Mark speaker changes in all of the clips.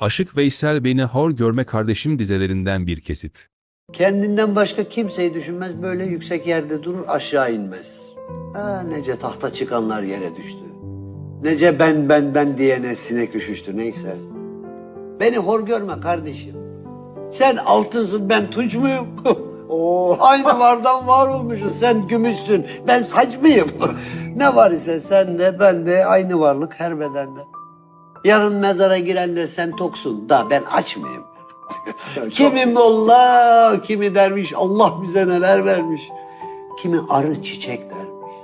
Speaker 1: Aşık Veysel Beni Hor Görme Kardeşim dizelerinden bir kesit.
Speaker 2: Kendinden başka kimseyi düşünmez böyle yüksek yerde durur aşağı inmez. Aa, nece tahta çıkanlar yere düştü. Nece ben ben ben diyene sinek üşüştü neyse. Beni hor görme kardeşim. Sen altınsın ben tunç muyum? Oo, aynı vardan var olmuşuz. Sen gümüşsün ben saç mıyım? ne var ise sen de ben de aynı varlık her bedende. Yarın mezara giren de sen toksun da ben aç mıyım? Kimi molla, kimi derviş, Allah bize neler vermiş. Kimi arı çiçek vermiş.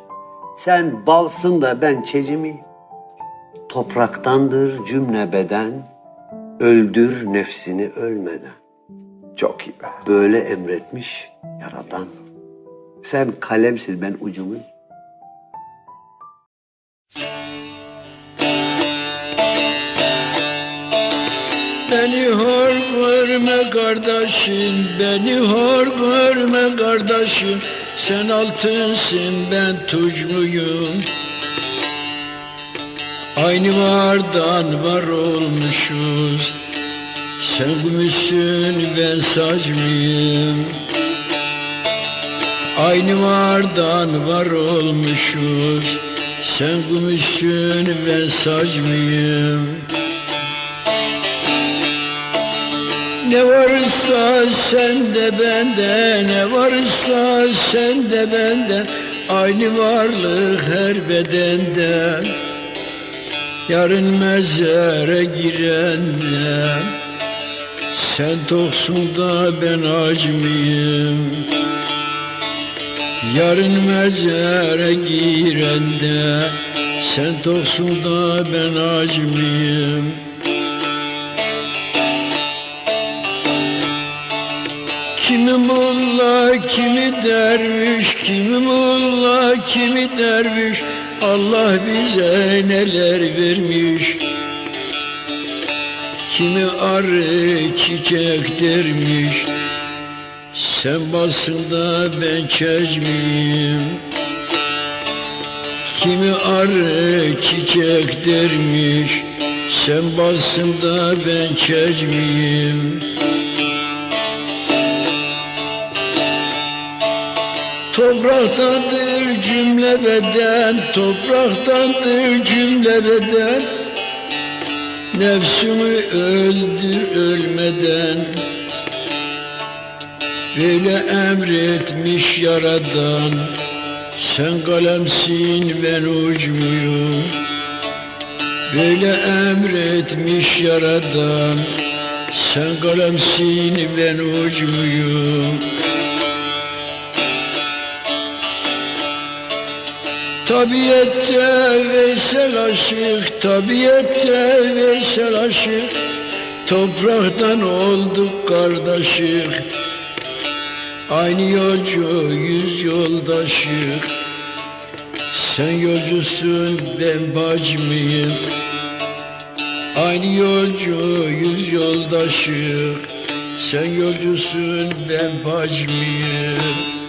Speaker 2: Sen balsın da ben çecimiyim. Topraktandır cümle beden, öldür nefsini ölmeden.
Speaker 3: Çok iyi be.
Speaker 2: Böyle emretmiş yaradan. Sen kalemsin ben ucumuyum.
Speaker 4: Beni hor görme kardeşim, beni hor görme kardeşim. Sen altınsın ben tucmuyum. Aynı vardan var olmuşuz. Sen gümüşsün ben sac mıyım? Aynı vardan var olmuşuz. Sen gümüşsün ben sac mıyım? Ne varsa sende bende, ne varsa sende bende, aynı varlık her bedende. Yarın mezara girende, sen toksun da ben aç mıyım? Yarın mezara girende, sen toksun da ben aç mulla, kimi derviş, kimi mulla, kimi derviş. Allah bize neler vermiş? Kimi arı çiçek dermiş? Sen basında ben çezmiyim Kimi arı çiçek dermiş? Sen basında ben çezmiyim Topraktandır cümle beden, topraktandır cümle beden. Nefsimi öldür ölmeden. Böyle emretmiş yaradan. Sen kalemsin ben ucmuyum. Böyle emretmiş yaradan. Sen kalemsin ben ucmuyum. Tabiette Veysel aşık, tabiette Veysel aşık. Topraktan olduk kardeşik. Aynı yolcu yüz yoldaşık. Sen yolcusun ben bacmıyım Aynı yolcu yüz yoldaşık. Sen yolcusun ben bacmıyım